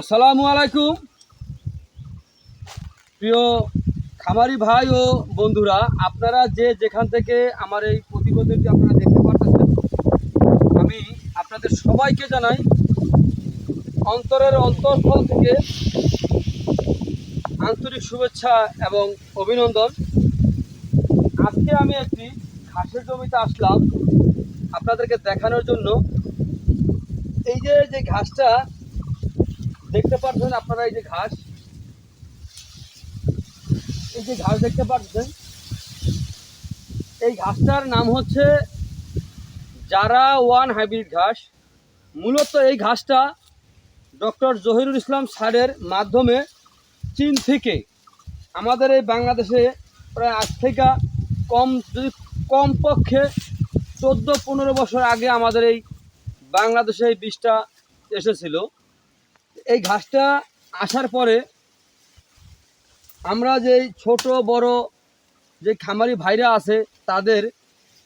আসসালামু আলাইকুম। প্রিয় খামারি ভাই ও বন্ধুরা, আপনারা যে যেখান থেকে আমার এই প্রতিবেদনটি আপনারা দেখতে পাচ্ছেন আমি আপনাদের সবাইকে জানাই, অন্তরের অন্তঃস্থল থেকে আন্তরিক শুভেচ্ছা এবং অভিনন্দন। আজকে আমি একটি ঘাসের জমিতে আসলাম, আপনাদেরকে দেখানোর জন্য। এই যে যে ঘাসটা দেখতে পাচ্ছেন আপনারা এই যে ঘাস। এই যে ঘাস দেখতে পাচ্ছেন এই ঘাসটার নাম হচ্ছে জারা ওয়ান হাইব্রিড ঘাস। মূলত এই ঘাসটা ডক্টর জহিরুল ইসলাম স্যারের মাধ্যমে চীন থেকে আমাদের এই বাংলাদেশে প্রায় আজ থেকে কম যদি কমপক্ষে চোদ্দ পনেরো বছর আগে আমাদের এই বাংলাদেশে এই বীজটা এসেছিল। এই ঘাসটা আসার পরে আমরা যে ছোট, বড় যে খামারি ভাইরা আছে, তাদের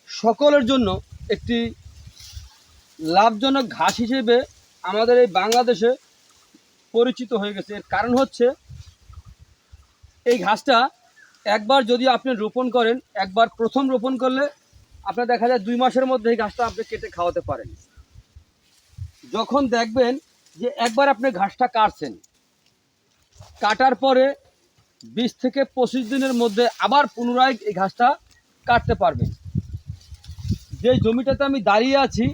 সকলের জন্য একটি লাভজনক ঘাস হিসেবে আমাদের এই বাংলাদেশে পরিচিত হয়ে গেছে। এর কারণ হচ্ছে, এই ঘাসটা একবার যদি আপনি রোপণ করেন, একবার প্রথম রোপণ করলে আপনার দেখা যায় দুই মাসের মধ্যে এই ঘাসটা আপনি কেটে খাওয়াতে পারেন। যখন দেখবেন যে একবার আপনি ঘাসটা কাটছেন, কাটার পরে বিশ থেকে পঁচিশ দিনের মধ্যে আবার পুনরায় এই ঘাসটা কাটতে পারবেন। যে জমিটাতে আমি দাঁড়িয়ে আছি,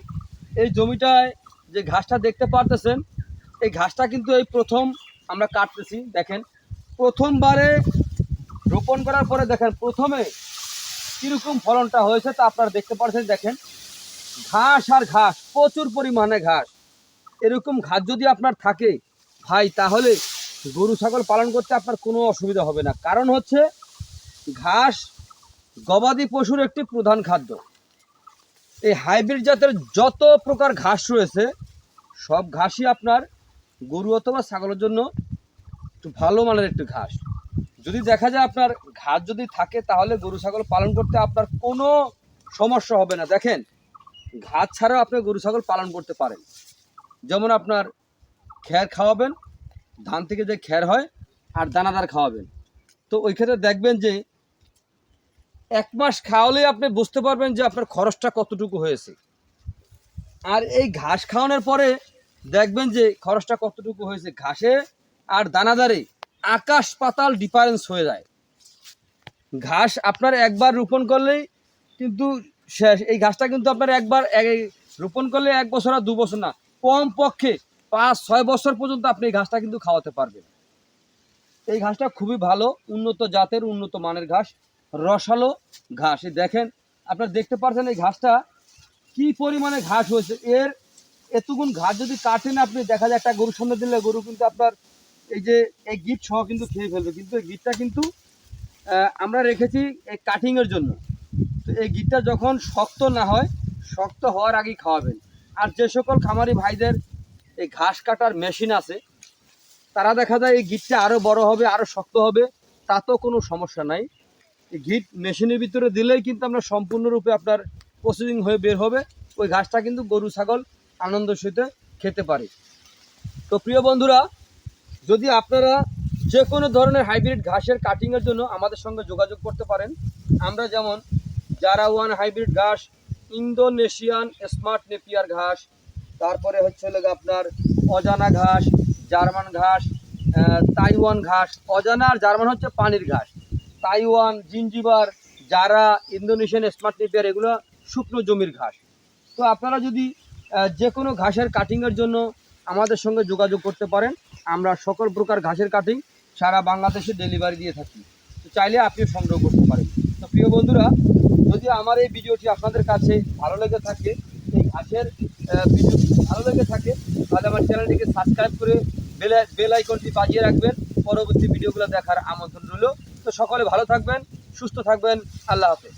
এই জমিটায় যে ঘাসটা দেখতে পারতেছেন, এই ঘাসটা কিন্তু এই প্রথম আমরা কাটতেছি, দেখেন। প্রথমবারে রোপণ করার পরে দেখেন, প্রথমে কীরকম ফলনটা হয়েছে তা আপনারা দেখতে পাচ্ছেন দেখেন। ঘাস আর ঘাস, প্রচুর পরিমাণে ঘাস। এরকম ঘাস যদি আপনার থাকে, ভাই, তাহলে গরু, ছাগল পালন করতে আপনার কোনো অসুবিধা হবে না। কারণ হচ্ছে, ঘাস গবাদি পশুর একটি প্রধান খাদ্য। এই হাইব্রিড জাতের যত প্রকার ঘাস রয়েছে, সব ঘাসই আপনার গরু অথবা ছাগলের জন্য একটু ভালো মানের একটি ঘাস। যদি দেখা যায় আপনার ঘাস যদি থাকে, তাহলে গরু, ছাগল পালন করতে আপনার কোনো সমস্যা হবে না। দেখেন ঘাস ছাড়াও আপনি গরু, ছাগল পালন করতে পারেন। যেমন আপনার খ্যার খাওয়াবেন, ধান থেকে যে খ্যার হয় আর দানাদার খাওয়াবেন। তো ওই ক্ষেত্রে দেখবেন যে এক মাস খাওয়ালেই আপনি বুঝতে পারবেন যে আপনার খরচটা কতটুকু হয়েছে। আর এই ঘাস খাওয়ানোর পরে দেখবেন যে খরচটা কতটুকু হয়েছে ঘাসে আর দানাদারে আকাশ পাতাল ডিফারেন্স হয়ে যায়। ঘাস আপনার একবার রোপণ করলেই কিন্তু শেষ। এই ঘাসটা কিন্তু আপনার একবার এক- রোপণ করলে এক বছর আর দু বছর না। কম পক্ষে পাঁচ, ছয় বছর পর্যন্ত আপনি এই ঘাসটা কিন্তু খাওয়াতে পারবেন। এই ঘাসটা খুবই ভালো, উন্নত জাতের, উন্নত মানের ঘাস, রসালো ঘাস। দেখেন, আপনারা দেখতে পাচ্ছেন এই ঘাসটা কি পরিমাণে ঘাস হয়েছে। এর এতগুণ ঘাস যদি কাটেন আপনি, দেখা যায় একটা গরুর সামনে দিলে গরু কিন্তু আপনার এই যে, এই গিট সহ কিন্তু খেয়ে ফেলবে। কিন্তু এই গিটটা কিন্তু আমরা রেখেছি এই কাটিংয়ের জন্য। তো এই গিটটা যখন শক্ত না হয়, শক্ত হওয়ার আগেই খাওয়াবেন। আর যে সকল খামারি ভাইদের এই ঘাস কাটার মেশিন আছে, তারা দেখা যায় এই গিটটা আরও বড় হবে আরও শক্ত হবে, তাতেও কোনো সমস্যা নাই। এই গিট মেশিনের ভিতরে দিলেই কিন্তু আমরা সম্পূর্ণরূপে আপনার প্রসেসিং হয়ে বের হবে, ওই ঘাসটা কিন্তু গরু, ছাগল আনন্দ সহিত খেতে পারে। তো প্রিয় বন্ধুরা, যদি আপনারা যে কোনো ধরনের হাইব্রিড ঘাসের কাটিংয়ের জন্য আমাদের সঙ্গে যোগাযোগ করতে পারেন, আমরা যেমন জারা ওয়ান হাইব্রিড ঘাস ইন্দোনেশিয়ান স্মার্ট নেপিয়ার ঘাস, তারপরে হচ্ছে হলো আপনার অজানা ঘাস, জার্মান ঘাস তাইওয়ান ঘাস, অজানা আর জার্মান হচ্ছে পানির ঘাস। তাইওয়ান, জিঞ্জিবার, জারা, ইন্দোনেশিয়ান স্মার্ট নেপিয়ার, এগুলো শুকনো জমির ঘাস। তো আপনারা যদি যে কোনো ঘাসের কাটিংয়ের জন্য আমাদের সঙ্গে যোগাযোগ করতে পারেন। আমরা সকল প্রকার ঘাসের কাটিং সারা বাংলাদেশে ডেলিভারি দিয়ে থাকি। তো চাইলে আপনি সংগ্রহ করতে পারেন। তো প্রিয় বন্ধুরা যদি আমার এই ভিডিওটি আপনাদের কাছে ভালো লেগে থাকে, এই ঘাসের ভিডিওটি ভালো লেগে থাকে, তাহলে আমার চ্যানেলটিকে সাবস্ক্রাইব করে বেল বেল আইকনটি বাজিয়ে রাখবেন। পরবর্তী ভিডিওগুলো দেখার আমন্ত্রণ রইল। তো সকলে ভালো থাকবেন, সুস্থ থাকবেন। আল্লাহ হাফেজ।